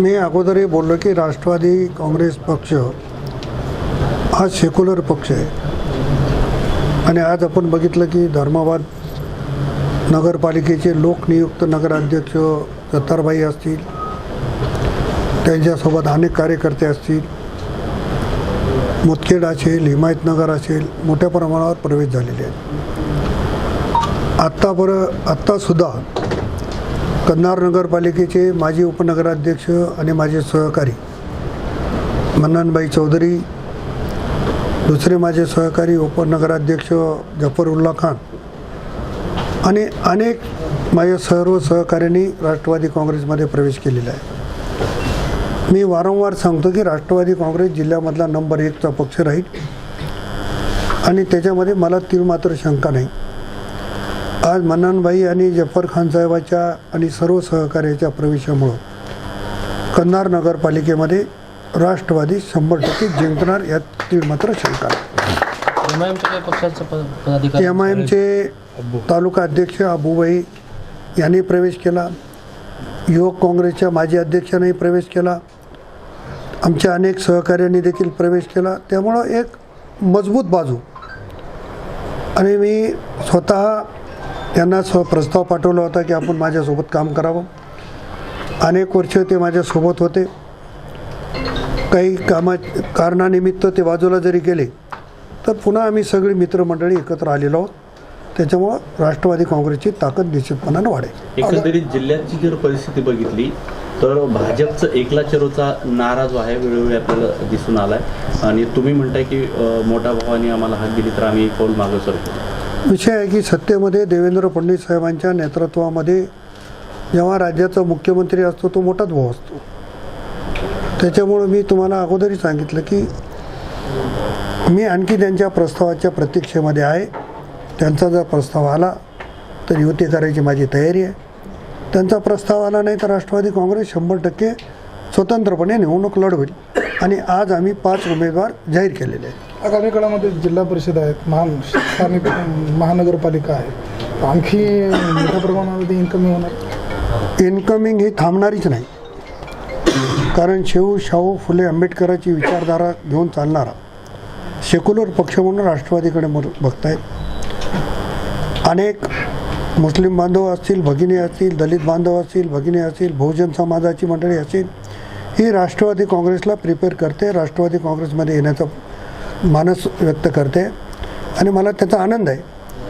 मी अगोदरही बोललो की राष्ट्रवादी काँग्रेस पक्ष हा सेक्युलर पक्ष आहे. आणि आज आपण बघितलं की धर्माबाद नगरपालिकेचे लोकनियुक्त नगराध्यक्ष जत्तारबाई असतील त्यांच्यासोबत अनेक कार्यकर्ते असतील मुतखेड असेल हिमायतनगर असेल मोठ्या प्रमाणावर प्रवेश झालेले आहेत. आत्ता बरं आत्तासुद्धा कन्नार नगरपालिकेचे माजी उपनगराध्यक्ष आणि माझे सहकारी मन्ननबाई चौधरी दुसरे माझे सहकारी उपनगराध्यक्ष जफरुल्ला खान आणि अनेक माझ्या सर्व सहकाऱ्यांनी राष्ट्रवादी काँग्रेसमध्ये प्रवेश केलेला आहे. मी वारंवार सांगतो की राष्ट्रवादी काँग्रेस जिल्ह्यामधला नंबर एकचा पक्ष राहील आणि त्याच्यामध्ये मला तीळ मात्र शंका नाही. आज मन्नानबाई आणि जफर खान साहेबाच्या आणि सर्व सहकार्याच्या प्रवेशामुळं कन्नार नगरपालिकेमध्ये राष्ट्रवादी शंभर टक्के जिंकणार यात मात्र शंका एम आय एमचे तालुका अध्यक्ष अबूबाई यांनी प्रवेश केला. युवक काँग्रेसच्या माजी अध्यक्षांनी प्रवेश केला. आमच्या अनेक सहकाऱ्यांनी देखील प्रवेश केला. त्यामुळं एक मजबूत बाजू. आणि मी स्वतः त्यांना स्व प्रस्ताव पाठवला होता की आपण माझ्यासोबत काम करावं. अनेक वर्ष ते माझ्यासोबत होते. काही कामा कारणानिमित्त ते बाजूला जरी गेले तर पुन्हा आम्ही सगळी मित्रमंडळी एकत्र आलेलो आहोत. त्याच्यामुळं राष्ट्रवादी काँग्रेसची ताकद निश्चितपणानं वाढेल. एकंदरीत जिल्ह्याची जर परिस्थिती बघितली तर भाजपचं एकला चेरोचा नारा जो आहे वेळोवेळी आपल्याला दिसून आला आहे आणि तुम्ही म्हणताय की मोठा मोठ्या भावाने आम्हाला हात दिली तर आम्ही पाऊल मागं सरतो विषय आहे की सत्तेमध्ये देवेंद्र फडणवीस साहेबांच्या नेतृत्वामध्ये जेव्हा राज्याचा मुख्यमंत्री असतो तो मोठाच भाऊ असतो. त्याच्यामुळं मी तुम्हाला अगोदरही सांगितलं की मी आणखी त्यांच्या प्रस्तावाच्या प्रतीक्षेमध्ये आहे. त्यांचा जर प्रस्ताव आला तर युती करायची माझी तयारी आहे. त्यांचा प्रस्ताव आला नाही तर राष्ट्रवादी काँग्रेस शंभर टक्के स्वतंत्रपणे निवडणूक लढवेल. आणि आज आम्ही पाच उमेदवार जाहीर केलेले आहेत. आगामी काळामध्ये जिल्हा परिषद आहेत महान स्थानिक महानगरपालिका आहे आणखी मोठ्या प्रमाणामध्ये इन्कमिंग होणार? इन्कमिंग ही थांबणारीच नाही. कारण शेऊ शाहू फुले आंबेडकरांची विचारधारा घेऊन चालणारा सेक्युलर पक्ष म्हणून राष्ट्रवादीकडे मर- बघतायत अनेक मुस्लिम बांधव असतील भगिनी असतील दलित बांधव असतील भगिनी असतील बहुजन समाजाची मंडळी असतील ही राष्ट्रवादी काँग्रेसला प्रिपेअर करते. राष्ट्रवादी काँग्रेसमध्ये येण्याचा मानस व्यक्त करते. आणि मला त्याचा आनंद आहे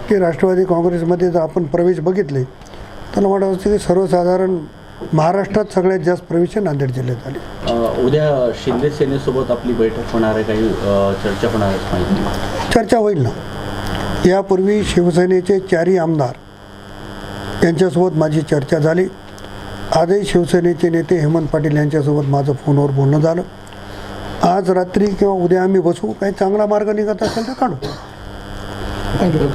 की राष्ट्रवादी काँग्रेसमध्ये जर आपण प्रवेश बघितले तर मला वाटतं की सर्वसाधारण महाराष्ट्रात सगळ्यात जास्त प्रवेश नांदेड जिल्ह्यात अं, उद्या शिंदे सेनेसोबत आपली बैठक होणार आहे काही चर्चा होणार आहे चर्चा होईल ना. यापूर्वी शिवसेनेचे चारही आमदार यांच्यासोबत माझी चर्चा झाली. आजही शिवसेनेचे नेते हेमंत पाटील यांच्यासोबत माझं फोनवर बोलणं झालं. आज रात्री किंवा उद्या आम्ही बसू काही चांगला मार्ग निघत असेल तर काढू. थँक्यू